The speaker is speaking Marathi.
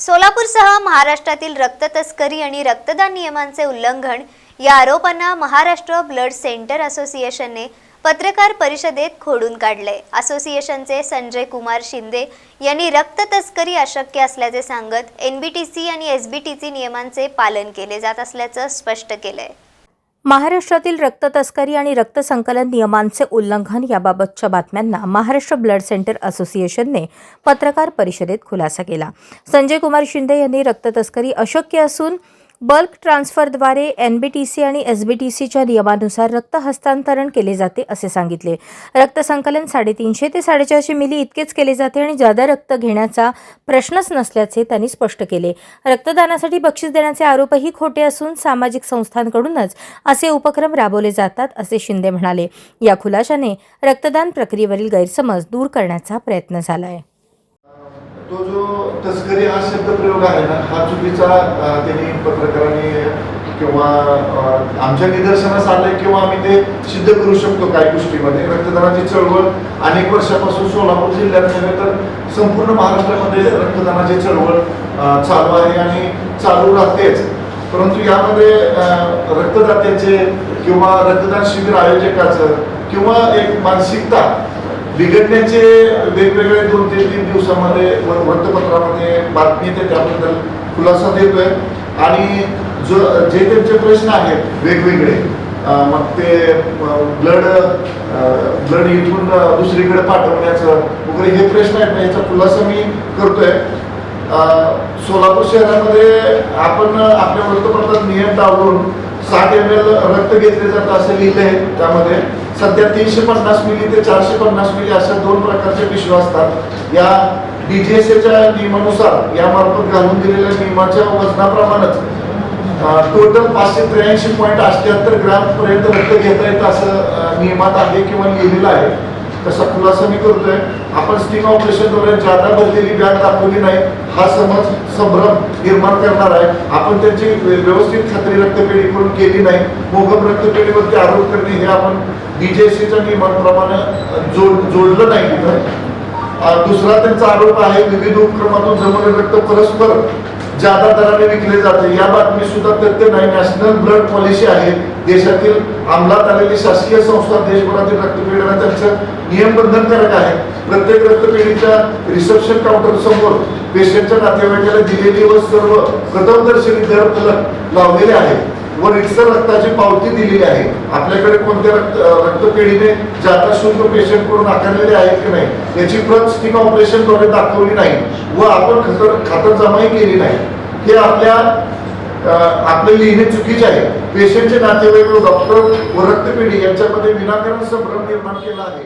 सोलापूरसह महाराष्ट्रातील रक्त तस्करी आणि रक्तदान नियमांचे उल्लंघन या आरोपांना महाराष्ट्र ब्लड सेंटर असोसिएशनने पत्रकार परिषदेत खोडून काढले. असोसिएशनचे संजय कुमार शिंदे यांनी रक्त तस्करी अशक्य असल्याचे सांगत एनबीटीसी आणि एसबीटीसी नियमांचे पालन केले जात असल्याचं स्पष्ट केलंय. महाराष्ट्रातील रक्त तस्करी आणि रक्त संकलन नियमांचे उल्लंघन याबाबतच्या बातम्यांना महाराष्ट्र ब्लड सेंटर असोसिएशनने पत्रकार परिषदेत खुलासा केला. संजय कुमार शिंदे यांनी रक्त तस्करी अशक्य असून बल्क ट्रान्सफरद्वारे सी आणि एस बी टी सीच्या नियमानुसार रक्त हस्तांतरण केले जाते असे सांगितले. रक्त संकलन साडेतीनशे ते साडेचारशे मिली इतकेच केले जाते आणि जादा रक्त घेण्याचा प्रश्नच नसल्याचे त्यांनी स्पष्ट केले. रक्तदानासाठी बक्षीस देण्याचे आरोपही खोटे असून सामाजिक संस्थांकडूनच असे उपक्रम राबवले जातात असे शिंदे म्हणाले. या खुलाशाने रक्तदान प्रक्रियेवरील गैरसमज दूर करण्याचा प्रयत्न झाला आहे तो जो तस्करी हा शब्दप्रयोग आहे ना हा चुकीचा त्यांनी पत्रकारांनी किंवा आमच्या निदर्शनास आलंय किंवा आम्ही ते सिद्ध करू शकतो काही गोष्टीमध्ये. रक्तदानाची चळवळ अनेक वर्षापासून सोलापूर जिल्ह्यात नव्हे तर संपूर्ण महाराष्ट्रामध्ये रक्तदानाची चळवळ चालू आहे आणि चालू राहतेच. परंतु यामध्ये रक्तदात्याचे किंवा रक्तदान शिबिर आयोजकाचं किंवा एक मानसिकता बिघडण्याचे वेगवेगळे दोन ते तीन दिवसामध्ये वृत्तपत्रामध्ये बातमी येते त्याबद्दल खुलासा देतोय. आणि जो जे त्यांचे प्रश्न आहेत वेगवेगळे मग ते ब्लड ब्लड इथून दुसरीकडे पाठवण्याचं वगैरे हे प्रश्न आहेत ना याचा खुलासा मी करतोय. सोलापूर शहरामध्ये आपण आपल्या वृत्तपत्रात नियम डावलून साठ एम एल रक्त घेतले जातं असं लिहिलंय त्यामध्ये. सध्या तीनशे पन्नास मिली ते चारशे पन्नास मिली अशा दोन प्रकारचे पिशव्या असतात. या डीजीएसएच्या नियमानुसार यामार्फत घालून दिलेल्या नियमाच्या वजनाप्रमाणेच टोटल पाचशे त्र्याऐंशी पॉईंट अठ्याहत्तर ग्रॅम पर्यंत रक्त घेता येतं असं नियमात आहे किंवा लिहिलेलं आहे. तसा खुलासा मी करतोय. आपण स्टीम ऑपरेशनद्वारे जादा भरलेली बॅग दाखवली नाही हा समाज संभ्रम निर्माण करणार आहे. आपण त्यांची व्यवस्थित खात्री रक्तपेढी करून केली नाही. मोगम रक्तपेढीवरती आरोप करणे हे आपण डीजेसीच्या नियमांप्रमाणे जोड जोडलं नाही. दुसरा त्यांचा आरोप आहे विविध उपक्रमातून जमवले रक्त परस्पर जादा दराने विकले जाते. या बातमी सुद्धा तथ्य नाही नॅशनल ब्लड पॉलिसी आहे. देशातील अंमलात आलेली शासकीय संस्था देशभरातील रक्तपेढ्यांना त्यांचं नियम बंधनकारक आहे. प्रत्येक रक्तपेढीच्या रिसेप्शन काउंटर समोर पेशंटच्या नातेवाईकाला दिलेली व सर्व प्रथमदर्शनी दर फलक लावलेले आहेत. व रिक्सर रक्ताची पावती दिलेली आहे. आपल्याकडे कोणत्या रक्त रक्तपेढीने जाता शुल्क पेशंट करून आकारलेले आहे की नाही याची प्रत स्टिक ऑपरेशनद्वारे दाखवली नाही व आपण खतर खातरजमाही केली नाही. हे आपल्या आपले लिहिणे चुकीचे आहे. पेशंटचे नातेवाईक डॉक्टर व रक्तपेढी यांच्यामध्ये विनाकारण संभ्रम निर्माण केला आहे.